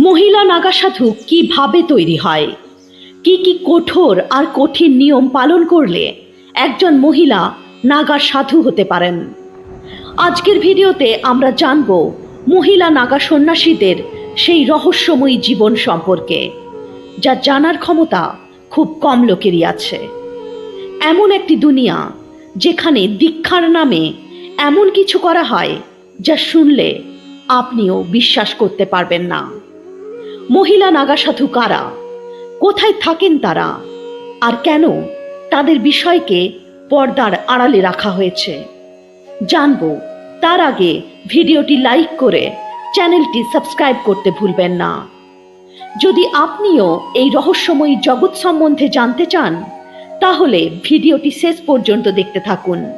মহিলা নাগা সাধু কীভাবে তৈরি হয়? কি কি কঠোর আর কঠিন নিয়ম পালন করলে একজন মহিলা নাগা সাধু হতে পারেন? আজকের ভিডিওতে আমরা জানব মহিলা নাগা সন্ন্যাসীদের সেই রহস্যময়ী জীবন সম্পর্কে, যা জানার ক্ষমতা খুব কম লোকেরই আছে। এমন একটি দুনিয়া যেখানে দীক্ষার নামে এমন কিছু করা হয় যা শুনলে আপনিও বিশ্বাস করতে পারবেন না। মহিলা নাগা সাধু কারা? কোথায় থাকেন তারা? আর কেন তাদের বিষয়কে পর্দার আড়ালে রাখা হয়েছে? জানব। তার আগে ভিডিওটি লাইক করে চ্যানেলটি সাবস্ক্রাইব করতে ভুলবেন না। যদি আপনিও এই রহস্যময়ী জগৎ সম্বন্ধে জানতে চান, তাহলে ভিডিওটি শেষ পর্যন্ত দেখতে থাকুন।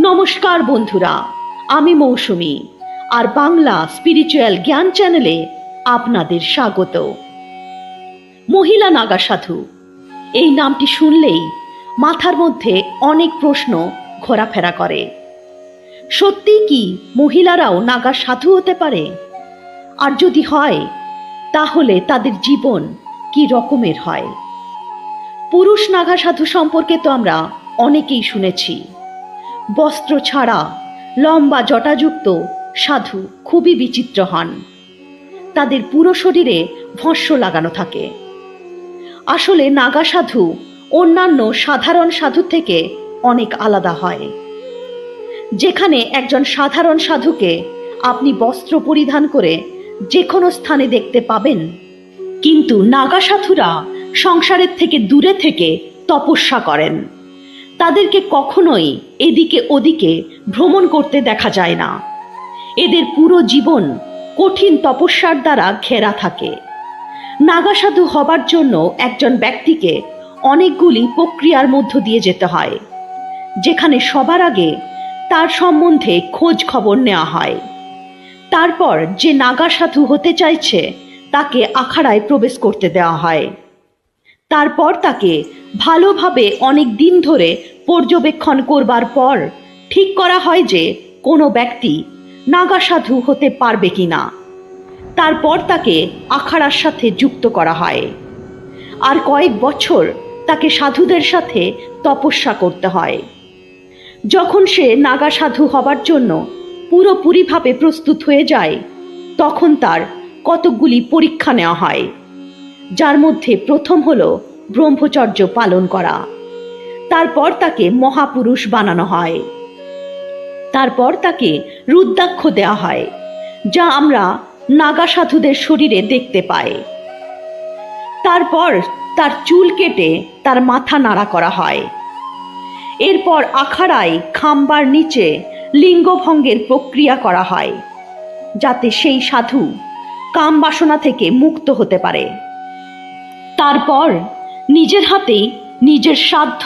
নমস্কার বন্ধুরা, আমি মৌসুমি, আর বাংলা স্পিরিচুয়াল জ্ঞান চ্যানেলে আপনাদের স্বাগত। মহিলা নাগা সাধু, এই নামটি শুনলেই মাথার মধ্যে অনেক প্রশ্ন ঘোরাফেরা করে। সত্যি কি মহিলারাও নাগা সাধু হতে পারে? আর যদি হয়, তাহলে তাদের জীবন কি রকমের হয়? পুরুষ নাগা সাধু সম্পর্কে তো আমরা অনেকেই শুনেছি। বস্ত্র ছাড়া লম্বা জটাযুক্ত সাধু খুবই বিচিত্র হন। তাদের পুরো শরীরে ভস্য লাগানো থাকে। আসলে নাগা সাধু অন্যান্য সাধারণ সাধু থেকে অনেক আলাদা হয়। যেখানে একজন সাধারণ সাধুকে আপনি বস্ত্র পরিধান করে যে কোনো স্থানে দেখতে পাবেন, কিন্তু নাগা সাধুরা সংসারের থেকে দূরে থেকে তপস্যা করেন। তাদেরকে কখনোই এদিকে ওদিকে ভ্রমণ করতে দেখা যায় না। এদের পুরো জীবন কঠিন তপস্যার দ্বারা ঘেরা থাকে। নাগা সাধু হবার জন্য একজন ব্যক্তিকে অনেকগুলি প্রক্রিয়ার মধ্য দিয়ে যেতে হয়, যেখানে সবার আগে তার সম্বন্ধে খোঁজ খবর নেওয়া হয়। তারপর যে নাগা সাধু হতে চাইছে, তাকে আখাড়ায় প্রবেশ করতে দেওয়া হয়। তারপর তাকে ভালোভাবে অনেক দিন ধরে পর্যবেক্ষণ করবার পর ঠিক করা হয় যে, কোনো ব্যক্তি নাগা সাধু হতে পারবে কি না তারপর তাকে আখাড়ার সাথে যুক্ত করা হয়। আর কয়েক বছর তাকে সাধুদের সাথে তপস্যা করতে হয়। যখন সে নাগা সাধু হবার জন্য পুরোপুরিভাবে প্রস্তুত হয়ে যায়, তখন তার কতকগুলি পরীক্ষা নেওয়া হয়। যার মধ্যে প্রথম হল ব্রহ্মচর্য পালন করা। তারপর তাকে মহাপুরুষ বানানো হয়। তারপর তাকে রুদ্রাক্ষ দেওয়া হয়, যা আমরা নাগা সাধুদের শরীরে দেখতে পাই। তারপর তার চুল কেটে তার মাথা নাড়া করা হয়। এরপর আখাড়ায় খাম্বার নিচে লিঙ্গভঙ্গের প্রক্রিয়া করা হয়, যাতে সেই সাধু কাম বাসনা থেকে মুক্ত হতে পারে। তারপর নিজের হাতেই নিজের সাধ্য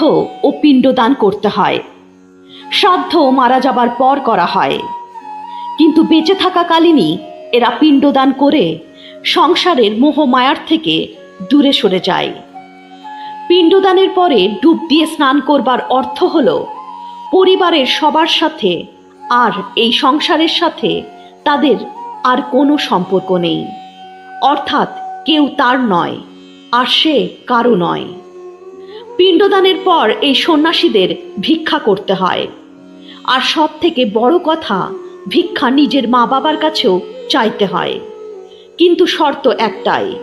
ও পিণ্ডদান করতে হয়। শ্রাদ্ধ মারা যাবার পর করা হয়। কিন্তু বেঁচে থাকাকালীনই এরা পিণ্ডদান করে সংসারের মোহমায়ার থেকে দূরে সরে যায়। পিণ্ডদানের পরে ডুব দিয়ে স্নান করবার অর্থ হল, পরিবারের সবার সাথে আর এই সংসারের সাথে তাদের আর কোনো সম্পর্ক নেই। অর্থাৎ কেউ তার নয়, আর সে কারও নয়। পিণ্ডদানের পর এই সন্ন্যাসীদের ভিক্ষা করতে হয়। আর সব থেকে বড় কথা, ভিক্ষা নিজের মা বাবার কাছেও চাইতে হয়। কিন্তু শর্ত একটাই,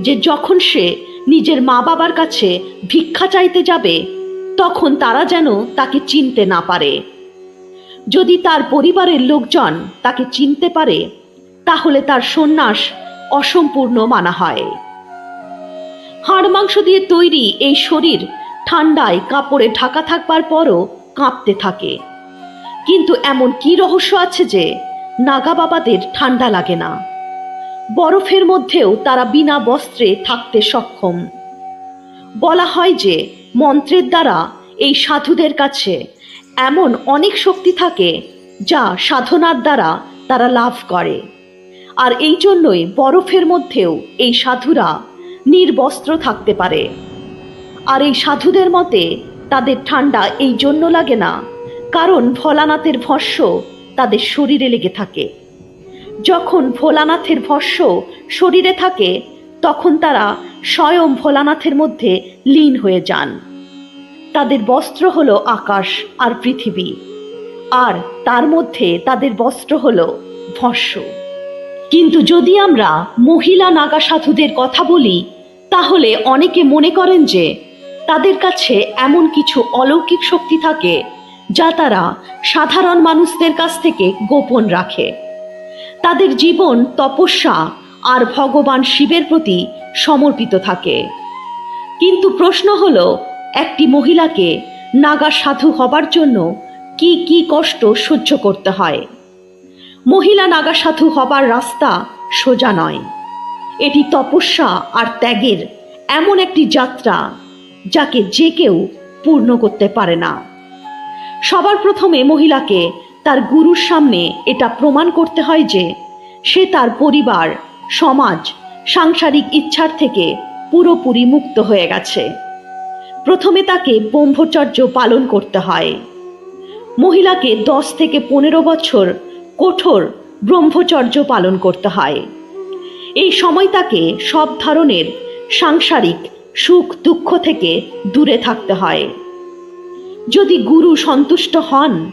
যে যখন সে নিজের মা বাবার কাছে ভিক্ষা চাইতে যাবে, তখন তারা যেন তাকে চিনতে না পারে। যদি তার পরিবারের লোকজন তাকে চিনতে পারে, তাহলে তার সন্ন্যাস অসম্পূর্ণ মানা হয়। হাড় মাংস দিয়ে তৈরি এই শরীর ঠান্ডায় কাপড়ে ঢাকা থাকবার পরও কাঁপতে থাকে। কিন্তু এমন কি রহস্য আছে যে নাগা বাবাদের ঠান্ডা লাগে না? বরফের মধ্যেও তারা বিনা বস্ত্রে থাকতে সক্ষম। বলা হয় যে মন্ত্রের দ্বারা এই সাধুদের কাছে এমন অনেক শক্তি থাকে যা সাধনার দ্বারা তারা লাভ করে। আর এই জন্যই বরফের মধ্যেও এই সাধুরা নির্বস্ত্র থাকতে পারে। আর এই সাধুদের মতে তাদের ঠান্ডা এই জন্য লাগে না কারণ ভোলানাথের ভস্য তাদের শরীরে লেগে থাকে। যখন ভোলানাথের ভস্য শরীরে থাকে, তখন তারা স্বয়ং ভোলানাথের মধ্যে লীন হয়ে যান। তাদের বস্ত্র হল আকাশ আর পৃথিবী, আর তার মধ্যে তাদের বস্ত্র হল ভস্য। কিন্তু যদি আমরা মহিলা নাগা সাধুদের কথা বলি, তাহলে অনেকে মনে করেন যে তাদের কাছে এমন কিছু অলৌকিক শক্তি থাকে যা তারা সাধারণ মানুষদের কাছ থেকে গোপন রাখে। তাদের জীবন তপস্যা আর ভগবান শিবের প্রতি সমর্পিত থাকে। কিন্তু প্রশ্ন হল, একটি মহিলাকে নাগা সাধু হবার জন্য কি কি কষ্ট সহ্য করতে হয়? মহিলা নাগা সাধু হবার রাস্তা সোজা নয়। এটি তপস্যা আর ত্যাগের এমন একটি যাত্রা যাকে যে কেউ পূর্ণ করতে পারে না। সবার প্রথমে মহিলাকে তার গুরুর সামনে এটা প্রমাণ করতে হয় যে সে তার পরিবার, সমাজ, সাংসারিক ইচ্ছার থেকে পুরোপুরি মুক্ত হয়ে গেছে। প্রথমে তাকে ব্রহ্মচর্য পালন করতে হয়। মহিলাকে দশ থেকে পনেরো বছর কঠোর ব্রহ্মচর্য পালন করতে হয়। এই সময় তাকে সব ধরনের সাংসারিক সুখ দুঃখ থেকে দূরে থাকতে হয়। যদি গুরু সন্তুষ্ট হন,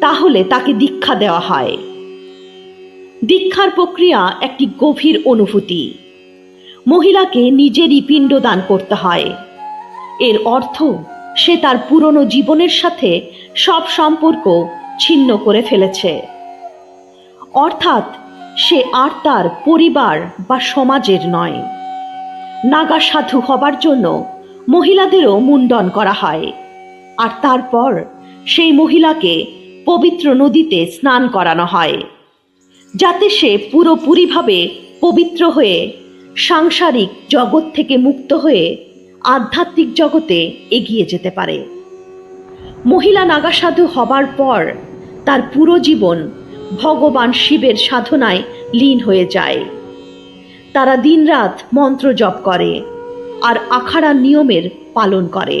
তাহলে তাকে দীক্ষা দেওয়া হয়। দীক্ষার প্রক্রিয়া একটি গভীর অনুভূতি। মহিলাকে নিজেরই পিণ্ড দান করতে হয়। এর অর্থ, সে তার পুরনো জীবনের সাথে সব সম্পর্ক ছিন্ন করে ফেলেছে। অর্থাৎ, সে আর তার পরিবার বা সমাজের নয়। নাগা সাধু হবার জন্য মহিলাদেরও মুন্ডন করা হয়। আর তারপর সেই মহিলাকে পবিত্র নদীতে স্নান করানো হয়, যাতে সে পুরোপুরিভাবে পবিত্র হয়ে সাংসারিক জগৎ থেকে মুক্ত হয়ে আধ্যাত্মিক জগতে এগিয়ে যেতে পারে। মহিলা নাগাসাধু হবার পর তার পুরো জীবন ভগবান শিবের সাধনায় লীন হয়ে যায়। তারা দিনরাত মন্ত্র জপ করে আর আখাড়ার নিয়মের পালন করে।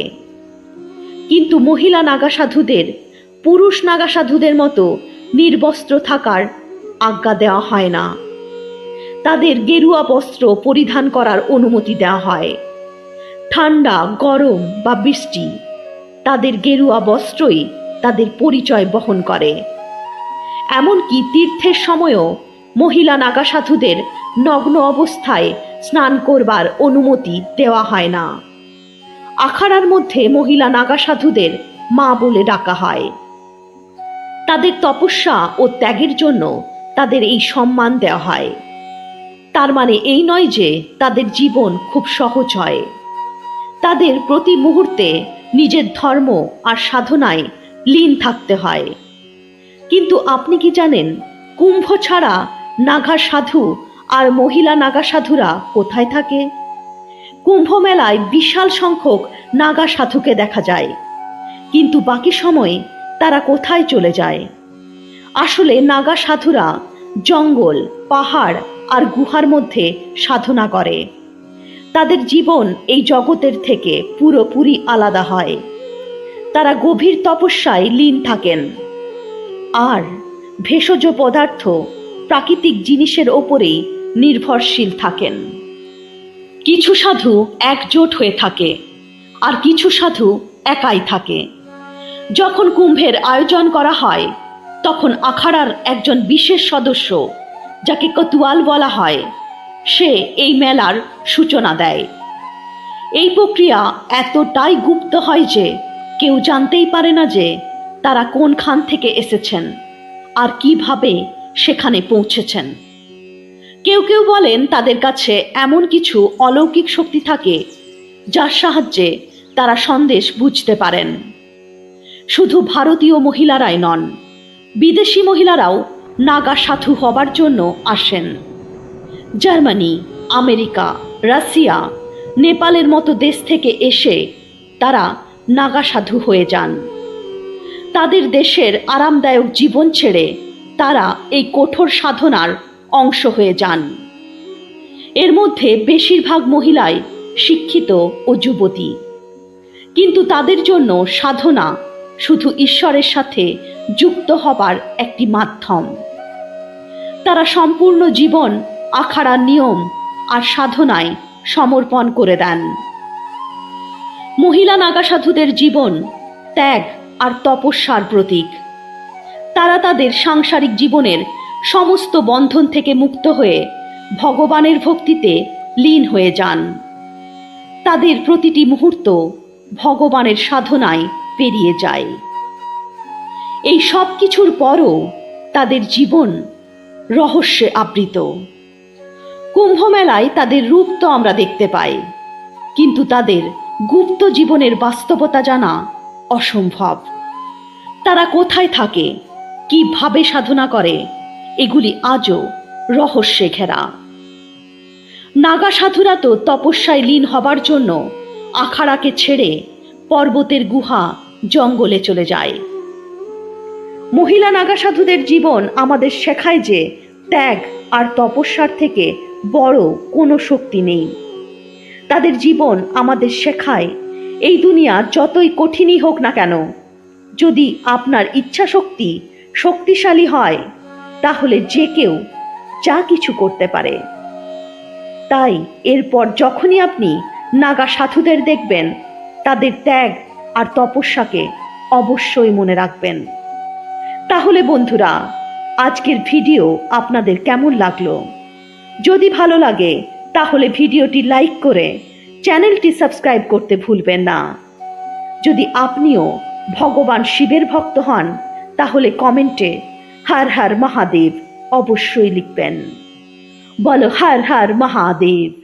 কিন্তু মহিলা নাগা সাধুদের পুরুষ নাগা সাধুদের মতো নির্বস্ত্র থাকার আজ্ঞা দেওয়া হয় না। তাদের গেরুয়া বস্ত্র পরিধান করার অনুমতি দেওয়া হয়। ঠান্ডা, গরম বা বৃষ্টি, তাদের গেরুয়া বস্ত্রই তাদের পরিচয় বহন করে। এমনকি তীর্থের সময়ও মহিলা নাগা সাধুদের নগ্ন অবস্থায় স্নান করবার অনুমতি দেওয়া হয় না। আখাড়ার মধ্যে মহিলা নাগা সাধুদের মা বলে ডাকা হয়। তাদের তপস্যা ও ত্যাগের জন্য তাদের এই সম্মান দেওয়া হয়। তার মানে এই নয় যে তাদের জীবন খুব সহজ হয়। তাদের প্রতি মুহূর্তে নিজের ধর্ম আর সাধনায় লীন থাকতে হয়। কিন্তু আপনি কি জানেন, কুম্ভ ছাড়া নাগা সাধু আর মহিলা নাগা সাধুরা কোথায় থাকে? কুম্ভ মেলায় বিশাল সংখ্যক নাগা সাধুকে দেখা যায়। কিন্তু বাকি সময়ে তারা কোথায় চলে যায়? আসলে নাগা সাধুরা জঙ্গল, পাহাড় আর গুহার মধ্যে সাধনা করে। তাদের জীবন এই জগতের থেকে পুরোপুরি আলাদা হয়। তারা গভীর তপস্যায় লীন থাকেন। আর ভেষজ পদার্থ প্রাকৃতিক জিনিসের ওপরেই নির্ভরশীল থাকেন। কিছু সাধু একজোট হয়ে থাকে, আর কিছু সাধু একাই থাকে। যখন কুম্ভের আয়োজন করা হয়, তখন আখাড়ার একজন বিশেষ সদস্য, যাকে কতুয়াল বলা হয়, সে এই মেলার সূচনা দেয়। এই প্রক্রিয়া এতটাই গুপ্ত হয় যে কেউ জানতেই পারে না যে তারা কোনখান থেকে এসেছেন, আর কীভাবে সেখানে পৌঁছেছেন। কেউ কেউ বলেন তাদের কাছে এমন কিছু অলৌকিক শক্তি থাকে, যার সাহায্যে তারা সন্দেশ বুঝতে পারেন। শুধু ভারতীয় মহিলারাই নন, বিদেশি মহিলারাও নাগা সাধু হবার জন্য আসেন। জার্মানি, আমেরিকা, রাশিয়া, নেপালের মতো দেশ থেকে এসে তারা নাগা সাধু হয়ে যান। তাদের দেশের আরামদায়ক জীবন ছেড়ে তারা এই কঠোর সাধনার অংশ হয়ে যান। এর মধ্যে বেশিরভাগ মহিলাই শিক্ষিত ও যুবতী। কিন্তু তাদের জন্য সাধনা শুধু ঈশ্বরের সাথে যুক্ত হবার একটি মাধ্যম। তারা সম্পূর্ণ জীবন আখাড়ার নিয়ম আর সাধনায় সমর্পণ করে দেন। মহিলা নাগা সাধুদের জীবন ত্যাগ আর তপস্যার প্রতীক। তারা তাদের সাংসারিক জীবনের সমস্ত বন্ধন থেকে মুক্ত হয়ে ভগবানের ভক্তিতে লীন হয়ে যান। তাদের প্রতিটি মুহূর্ত ভগবানের সাধনায় পেরিয়ে যায়। এই সব কিছুর পরও তাদের জীবন রহস্যে আবৃত। কুম্ভমেলায় তাদের রূপ তো আমরা দেখতে পাই, কিন্তু তাদের গুপ্ত জীবনের বাস্তবতা জানা অসম্ভব। তারা কোথায় থাকে, কীভাবে সাধনা করে এগুলি আজও রহস্যে ঘেরা। নাগা সাধুরা তো তপস্যায় লীন হবার জন্য আখাড়াকে ছেড়ে পর্বতের গুহা, জঙ্গলে চলে যায়। মহিলা নাগা সাধুদের জীবন আমাদের শেখায় যে ত্যাগ আর তপস্যার থেকে বড় কোনো শক্তি নেই। তাদের জীবন আমাদের শেখায়, এই দুনিয়া যতই কঠিনই হোক না কেন, যদি আপনার ইচ্ছা শক্তি শক্তিশালী হয় তাহলে যে কেউ যা কিছু করতে পারে। তাই এরপর যখনই আপনি নাগা সাধুদের দেখবেন, তাদের ত্যাগ আর তপস্যাকে অবশ্যই মনে রাখবেন। তাহলে বন্ধুরা, আজকের ভিডিও আপনাদের কেমন লাগল? যদি ভালো লাগে, তাহলে ভিডিওটি লাইক করে চ্যানেলটি সাবস্ক্রাইব করতে ভুলবেন না। যদি আপনিও ভগবান শিবের ভক্ত হন, তাহলে কমেন্টে হর হার মহাদেব অবশ্যই লিখবেন। বলো হার হার মহাদেব।